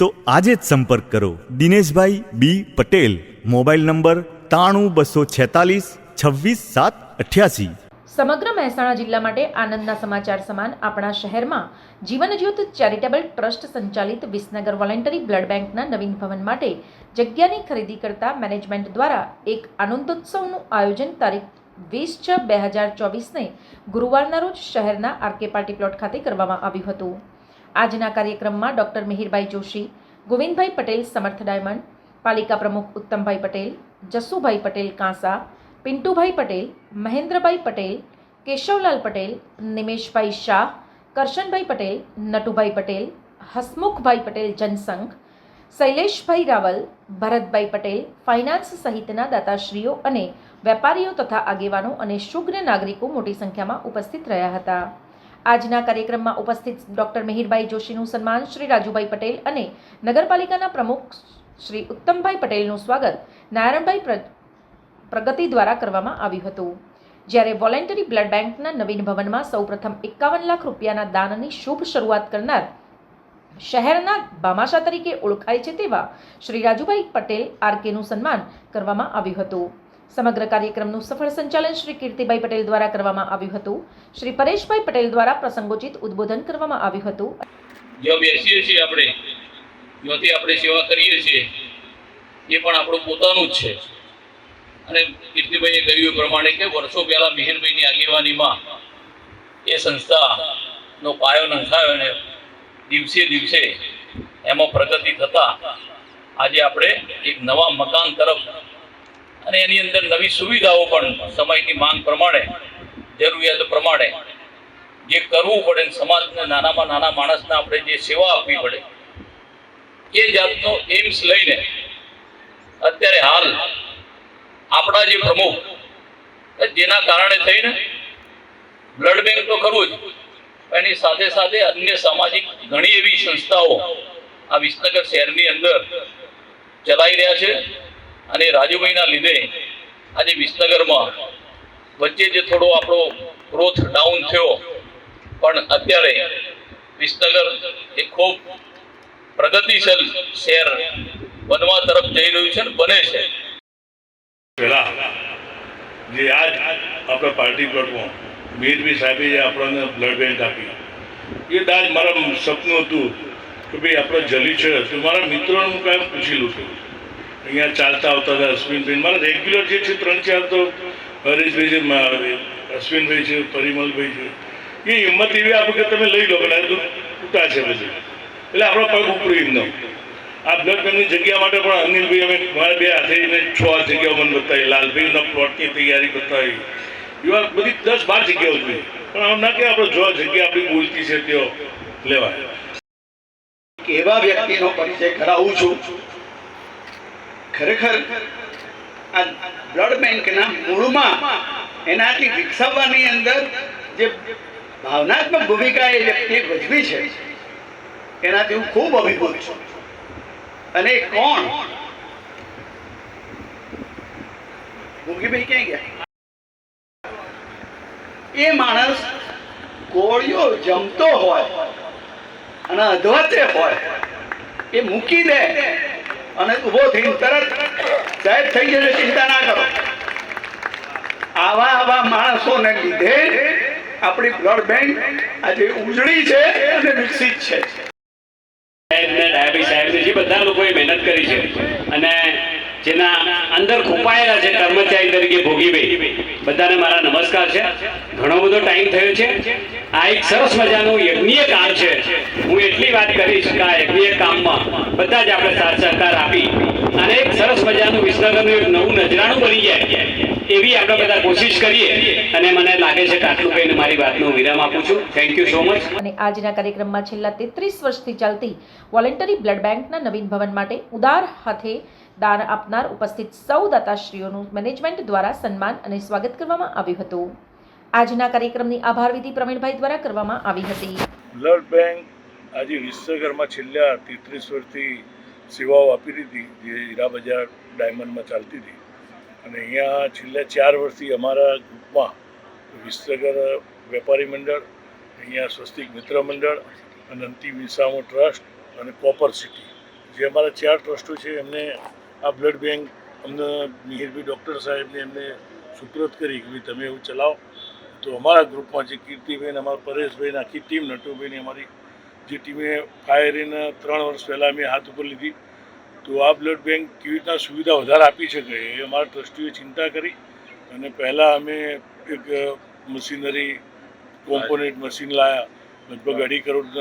તો આજે જ સંપર્ક કરો. Dineshbhai B Patel, mobile number ત્રાણું બસો છેતાલીસ છવ્વીસ સાત અઠ્યાસી. સમગ્ર મહેસાણા જિલ્લા માટે આનંદના સમાચાર સમાન આપણા શહેરમાં જીવનજ્યોત ચેરિટેબલ ટ્રસ્ટ સંચાલિત વિસનગર વોલેન્ટરી બ્લડ બેંકના નવીન ભવન માટે જગ્યાની ખરીદી કરતા મેનેજમેન્ટ દ્વારા એક આનંદોત્સવનું આયોજન તારીખ વીસ છ બે હજાર ચોવીસને ગુરુવારના રોજ શહેરના આરકે પાર્ટી પ્લોટ ખાતે કરવામાં આવ્યું હતું. આજના કાર્યક્રમમાં ડૉક્ટર મિહિરભાઈ જોશી, ગોવિંદભાઈ પટેલ, સમર્થ ડાયમંડ, પાલિકા પ્રમુખ ઉત્તમભાઈ પટેલ, જસુભાઈ પટેલ કાંસા, પિન્ટુભાઈ પટેલ, મહેન્દ્રભાઈ પટેલ, કેશવલાલ પટેલ, નિમેશભાઈ શાહ, કરશનભાઈ પટેલ, નટુભાઈ પટેલ, હસમુખભાઈ પટેલ જનસંઘ, શૈલેષભાઈ રાવલ, ભરતભાઈ પટેલ, ફાઇનાન્સ સહિતના દાતાશ્રીઓ અને વેપારીઓ તથા આગેવાનો અને શુગ્ર નાગરિકો મોટી સંખ્યામાં ઉપસ્થિત રહ્યા હતા. આજના કાર્યક્રમમાં ઉપસ્થિત ડોક્ટર મિહિરભાઈ જોશીનું સન્માન શ્રી રાજુભાઈ પટેલ અને નગરપાલિકાના પ્રમુખ શ્રી ઉત્તમભાઈ પટેલનું સ્વાગત નારાયણભાઈ પ્રગતિ દ્વારા કરવામાં આવ્યું હતું. જ્યારે વોલેન્ટરી બ્લડ બેંકના નવીન ભવનમાં સૌપ્રથમ એકાવન લાખ રૂપિયાના દાનની શુભ શરૂઆત કરનાર શહેરના ભામાશા તરીકે ઓળખાય છે તેવા શ્રી રાજુભાઈ પટેલ આરકેનું સન્માન કરવામાં આવ્યું હતું. સમગ્ર કાર્યક્રમનું સફળ સંચાલન શ્રી કીર્તિભાઈ પટેલ દ્વારા કરવામાં આવ્યું હતું. શ્રી પરેશભાઈ પટેલ દ્વારા પ્રસંગોચિત ઉદ્બોધન કરવામાં આવ્યું હતું. જો બેસીએ છીએ આપણે, જ્યાંથી આપણે સેવા કરીએ છીએ, એ પણ આપણું પોતાનું જ છે. અને કીર્તિભાઈએ કહ્યું એ પ્રમાણે કે વર્ષો પહેલાં મિહિરભાઈની આગેવાનીમાં એ સંસ્થાનો પાયો નંખાયો અને દિવસે દિવસે એમાં પ્રગતિ થતાં આજે આપણે એક નવા મકાન તરફ અને એની અંદર નવી સુવિધાઓ પણ સમયની માંગ પ્રમાણે, જરૂરિયાત પ્રમાણે જે કરવું પડે સમાજને નાનામાં નાના માણસને આપણે જે સેવા આપવી પડે, એ જાતનો એમ્સ લઈને અત્યારે હાલ આપણા જે પ્રમુખ, જેના કારણે થઈને બ્લડ બેંક તો કરવું જ, એની સાથે સાથે અન્ય સામાજિક ઘણી એવી સંસ્થાઓ આ વિસનગર શહેરની અંદર ચલાવી રહ્યા છે. અને રાજુભાઈના લીધે આજે વિસનગરમાં વચ્ચે જે થોડો આપણો ગ્રોથ ડાઉન થયો, પણ અત્યારે વિસનગર એ ખૂબ પ્રગતિશીલ શહેર બનવા તરફ જઈ રહ્યું છે બને છે. પહેલા જે આજ આપણા પાર્ટી પ્લોટમાં મીરભાઈ સાહેબે જે આપણને બ્લડ બેંક આપી, એ દાજ મારા સપનું હતું કે ભાઈ આપણે જલી છે. તો મારા મિત્રોને કાંઈ પૂછી લઉં છું અહીંયા ચાલતા આવતા હતા અશ્વિનભાઈ. મારા રેગ્યુલર જે છે ત્રણ ચાર તો હરીશભાઈ છે અશ્વિનભાઈ છે, પરિમલભાઈ છે. એ હિંમત એવી આપો કે તમે લઈ લો પેલા તૂટા છે બધું. એટલે આપણો પગ ઉપરી એમનો. આ બ્લડ જગ્યા માટે પણ અનિલભાઈ અમે મારા બે હાથે છ જગ્યાઓ મને બતાવી. લાલભાઈના પ્લોટની તૈયારી બતાવી. એવા બધી દસ બાર જગ્યાઓ જોઈએ પણ આમ ના કે આપણે જો જગ્યા આપણી બોલતી છે તેઓ લેવાય. એવા વ્યક્તિનો પરિચય કરાવું છું. ખરેખર આ બ્લડ બેંકના મૂળમાં એનાથી વિકસાવવાની અંદર જે ભાવનાત્મક ભૂમિકા એ વ્યક્તિએ ભજવી છે, એનાથી હું ખૂબ અભિભૂત છું. અને કોણ? ભૂગીભાઈ ક્યાં ગયા? એ માણસ કોળિયો જમતો હોય અને અધવતે હોય, એ મૂકી દે અને ઊભો થઈને તરત સાહેબ થઈ જશે ચિંતા ના કરો. આવા આવા માણસોને લીધે આપણી બ્લડ બેંક આજે ઉજળી છે અને વિકસિત છે. સાહેબને ડાયાબી સાહેબને જે બધા લોકોએ મહેનત કરી છે અને જેના અંદર ખૂંપાયેલા છે કર્મચારી તરીકે ભોગીભાઈ બધાને મારા નમસ્કાર છે. ઘણો બધો ટાઈમ થયો છે. આ એક સરસ મજાનું યજ્ઞીય કામ છે. હું એટલી વાત કરીશ કે આ યજ્ઞીય કામમાં બધા જ આપણે સાથ સહકાર આપી અને એક સરસ મજાનું વિસનગરનું એક નવું નજરાણું બની જાય એવી આપણે બધા કોશિશ કરીએ અને મને લાગે છે કે આટલું કહીને મારી વાતનો વિરામ આપું છું. થેન્ક યુ સો મચ અને આજના કાર્યક્રમમાં છેલ્લા તેત્રીસ વર્ષથી ચાલતી વોલેન્ટરી બ્લડ બેંકના નવીન ભવન માટે ઉદાર હાથે દાન આપનાર ઉપસ્થિત સૌ દાતાશ્રીઓનું મેનેજમેન્ટ દ્વારા સન્માન અને સ્વાગત કરવામાં આવ્યું હતું. આજના કાર્યક્રમની આભાર વિધિ પ્રવીણભાઈ દ્વારા કરવામાં આવી હતી. બ્લડ બેંક આજે વિશ્વભરમાં છેલ્લા તેત્રીસ વર્ષથી સેવાઓ આપી હતી જે હીરા બજાર ડાયમંડમાં ચાલતી હતી. અને અહીંયા છેલ્લા ચાર વર્ષથી અમારા ગ્રુપમાં વિશ્વગર વેપારી મંડળ, અહીંયા સ્વસ્તિક મિત્ર મંડળ અને અંતિમ વિસામો ટ્રસ્ટ અને કોપર સિટી, જે અમારા ચાર ટ્રસ્ટો છે, એમને આ બ્લડ બેંક અમને મિહિરભાઈ ડૉક્ટર સાહેબને એમને સુપ્રત કરી કે તમે એવું ચલાવો. તો અમારા ગ્રુપમાં જે કીર્તિબેન, અમારા પરેશભાઈની આખી ટીમ નટુભાઈની અમારી જે ટીમે ફાયરીને ત્રણ વર્ષ પહેલાં અમે હાથ ઉપર લીધી. તો આ બ્લડ બેંક કેવી રીતના સુવિધા વધારે આપી શકે એ અમારા ટ્રસ્ટીઓએ ચિંતા કરી. અને પહેલાં અમે એક મશીનરી કોમ્પોનેન્ટ મશીન લાવ્યા લગભગ અઢી કરોડ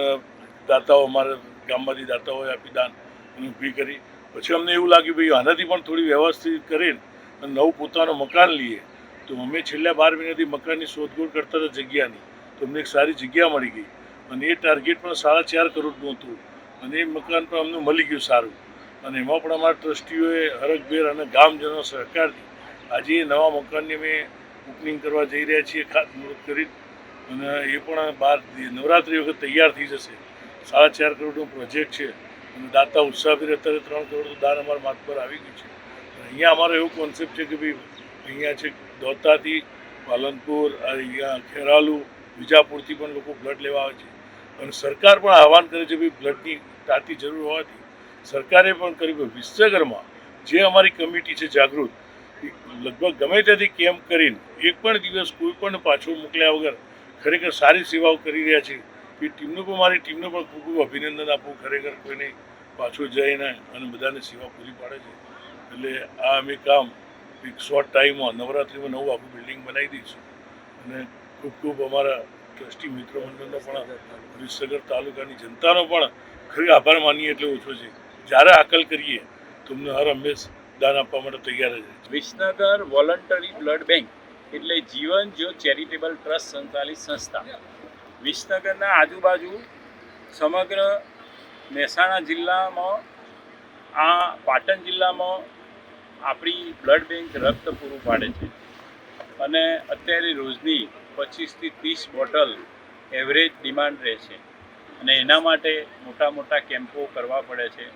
દાતાઓ અમારા ગામમાંથી દાતાઓએ આપી દાન અને ઊભી કરી. પછી અમને એવું લાગ્યું, ભાઈ, આનાથી પણ થોડી વ્યવસ્થિત કરીને અને નવું પોતાનું મકાન લઈએ. તો અમે છેલ્લા બાર મહિનાથી મકાનની શોધખોળ કરતા હતા જગ્યાની. તો અમને એક સારી જગ્યા મળી ગઈ. અને એ ટાર્ગેટ પણ સાડા ચાર કરોડનું હતું. અને એ મકાન પણ અમને મળી ગયું સારું. અને એમાં પણ અમારા ટ્રસ્ટીઓએ હરખભેર અને ગામજનો સહકારથી આજે એ નવા મકાનની અમે ઓપનિંગ કરવા જઈ રહ્યા છીએ ખાતમુહૂર્ત કરી અને એ પણ બાર નવરાત્રિ વખત તૈયાર થઈ જશે. સાડા ચાર કરોડનો પ્રોજેક્ટ છે. દાતા ઉત્સાહભેર અત્યારે ત્રણ કરોડનું દાન અમારા માથ પર આવી ગયું છે. અહીંયા અમારો એવો કોન્સેપ્ટ છે કે ભાઈ, અહીંયા છે દોતાથી પાલનપુર, અહીંયા ખેરાલુ, વિજાપુરથી પણ લોકો બ્લડ લેવા આવે છે. અને સરકાર પણ આહવાન કરે છે ભાઈ બ્લડની તાતી જરૂર હોવાથી. સરકારે પણ કર્યું કે વિશ્વગરમાં જે અમારી કમિટી છે જાગૃત લગભગ ગમે ત્યાંથી કેમ્પ કરીને, એક પણ દિવસ કોઈ પણ પાછો મોકલ્યા વગર ખરેખર સારી સેવાઓ કરી રહ્યા છે. એ ટીમનું પણ, મારી ટીમનું પણ ખૂબ ખૂબ અભિનંદન આપું. ખરેખર કોઈને પાછું જઈને અને બધાને સેવા પૂરી પાડે છે. એટલે આ અમે કામ એક શોર્ટ ટાઈમમાં નવરાત્રિમાં નવું આખું બિલ્ડિંગ બનાવી દઈશું. અને ખૂબ ખૂબ અમારા ટ્રસ્ટી મિત્રો મંડળનો પણ વિસનગર તાલુકાની જનતાનો પણ ખરી આભાર માનીએ એટલે ઓછો છે. જ્યારે આકલ કરીએ, તમને હર હંમેશ દાન આપવા માટે તૈયાર જ છે વિસનગર વોલન્ટરી બ્લડ બેંક એટલે જીવન જ્યોત ચેરિટેબલ ટ્રસ્ટ સંચાલિત સંસ્થા. વિસનગરના આજુબાજુ સમગ્ર મહેસાણા જિલ્લામાં, આ પાટણ જિલ્લામાં આપણી બ્લડ બેંક રક્ત પૂરું પાડે છે. અને અત્યારે રોજની પચીસથી ત્રીસ બોટલ એવરેજ ડિમાન્ડ રહે છે. અને એના માટે મોટા મોટા કેમ્પો કરવા પડે છે.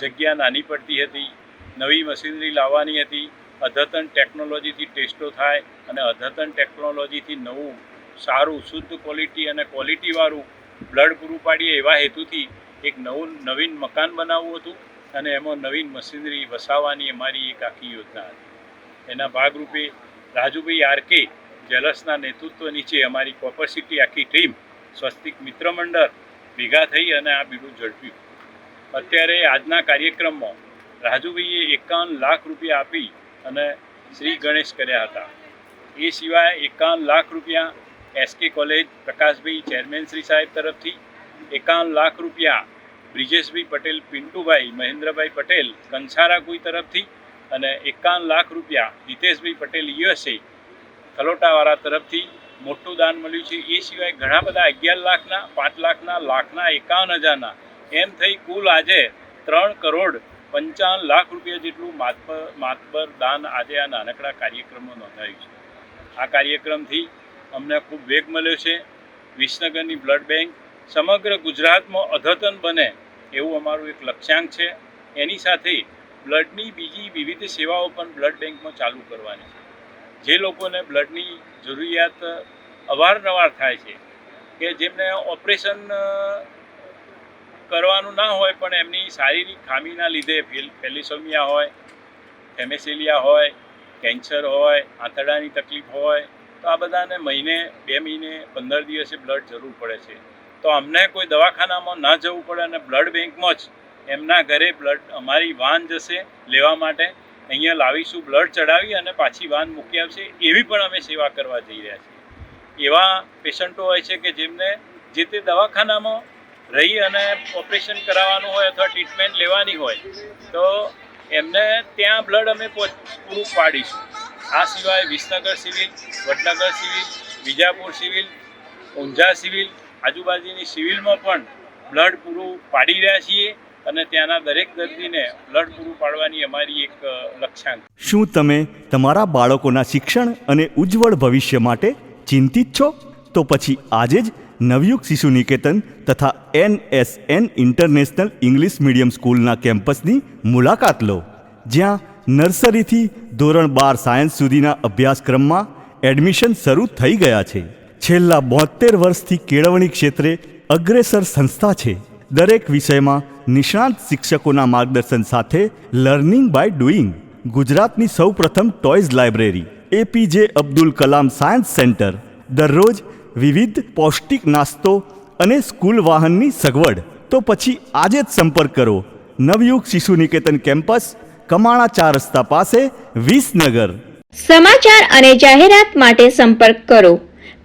જગ્યા નાની પડતી હતી, નવી મશીનરી લાવવાની હતી, અદ્યતન ટેકનોલોજીથી ટેસ્ટો થાય અને અદ્યતન ટેકનોલોજીથી નવું સારું, શુદ્ધ ક્વોલિટી અને ક્વોલિટીવાળું બ્લડ પૂરું પાડીએ એવા હેતુથી એક નવું, નવીન મકાન બનાવવું હતું અને એમાં નવીન મશીનરી વસાવવાની અમારી એક આખી યોજના હતી. એના ભાગરૂપે રાજુભાઈ આરકે જેલસના નેતૃત્વ નીચે અમારી કોપરસિટી આખી ટીમ સ્વસ્તિક મિત્ર મંડળ ભેગા થઈ અને આ બીડું ઝડપ્યું. અત્યારે આજના કાર્યક્રમમાં રાજુભાઈએ એકાવન લાખ રૂપિયા આપી અને શ્રી ગણેશ કર્યા હતા. એ સિવાય એકાવન લાખ રૂપિયા S K college Prakashbhai chairman Shri સાહેબ તરફથી એકાવન લાખ રૂપિયા બ્રિજેશભાઈ પટેલ, પિન્ટુભાઈ મહેન્દ્રભાઈ પટેલ કંસારા કોઈ તરફથી અને એકાવન લાખ રૂપિયા હિતેશભાઈ પટેલ યુએસએ ખલોટાવાળા તરફથી મોટું દાન મળ્યું છે. એ સિવાય ઘણા બધા અગિયાર લાખના, પાંચ લાખના લાખના, એકાવન હજારના એમ થઈ કુલ આજે ત્રણ કરોડ પંચાવન લાખ રૂપિયા જેટલું માતબર માતબર દાન આજે આ નાનકડા કાર્યક્રમમાં નોંધાયું છે. આ કાર્યક્રમથી અમને ખૂબ વેગ મળ્યો છે. વિસનગરની બ્લડ બેંક સમગ્ર ગુજરાતમાં અધતન બને એવું અમારું એક લક્ષ્યાંક છે. એની સાથે બ્લડની બીજી વિવિધ સેવાઓ પણ બ્લડ બેંકમાં ચાલુ કરવાની છે. જે લોકોને બ્લડની જરૂરિયાત અવારનવાર થાય છે કે જેમને ઓપરેશન કરવાનું ના હોય પણ એમની શારીરિક ખામીના લીધે ફેલ- ફેલિસોમિયા હોય, ફેમેસેલિયા હોય, કેન્સર હોય, આંતરડાની તકલીફ હોય, તો આ બધાને મહિને, બે મહિને, પંદર દિવસે બ્લડ જરૂર પડે છે. તો અમને કોઈ દવાખાનામાં ન જવું પડે અને બ્લડ બેંકમાં જ એમના ઘરે બ્લડ અમારી વાન જશે લેવા માટે. અહીંયા લાવીશું બ્લડ ચડાવી અને પાછી વાન મૂકી આવશે. એવી પણ અમે સેવા કરવા જઈ રહ્યા છીએ. એવા પેશન્ટો હોય છે કે જેમને જે તે દવાખાનામાં રહી અને ઓપરેશન કરાવવાનું હોય અથવા ટ્રીટમેન્ટ લેવાની હોય, તો એમને ત્યાં બ્લડ અમે પૂરું પાડીશું. આ સિવાય Visnagar civil, Vadnagar civil, Vijapur civil, Unjha civil આજુબાજુની સિવિલમાં પણ બ્લડ પૂરું પાડી રહ્યા છીએ અને ત્યાંના દરેક દર્દીને બ્લડ પૂરું પાડવાની અમારી એક લક્ષ્યાંક શું તમે તમારા બાળકોના શિક્ષણ અને ઉજ્જવળ ભવિષ્ય માટે ચિંતિત છો? તો પછી આજે જ નવયુગ શિશુ નિકેતન તથા એનએસએન ઇન્ટરનેશનલ ઇંગ્લિશ મીડિયમ સ્કૂલના કેમ્પસની મુલાકાત લો, જ્યાં નર્સરીથી ધોરણ બાર સાયન્સ સુધીના અભ્યાસક્રમમાં એડમિશન શરૂ થઈ ગયા છે. છેલ્લા બોતેર વર્ષથી કેળવણી ક્ષેત્રે અગ્રેસર સંસ્થા છે. દરેક વિષયમાં નિષ્ણાંત શિક્ષકોના માર્ગદર્શન સાથે લર્નિંગ બાય ડુઈંગ. ગુજરાતની સૌપ્રથમ toys library, A P J Abdul Kalam science centre. દરરોજ વિવિધ પૌષ્ટિક નાસ્તો અને સ્કૂલ વાહનની સગવડ. તો પછી આજે જ સંપર્ક કરો. નવયુગ શિશુ નિકેતન કેમ્પસ, કમાણા ચાર રસ્તા પાસે, વિસનગર. સમાચાર અને જાહેરાત માટે સંપર્ક કરો.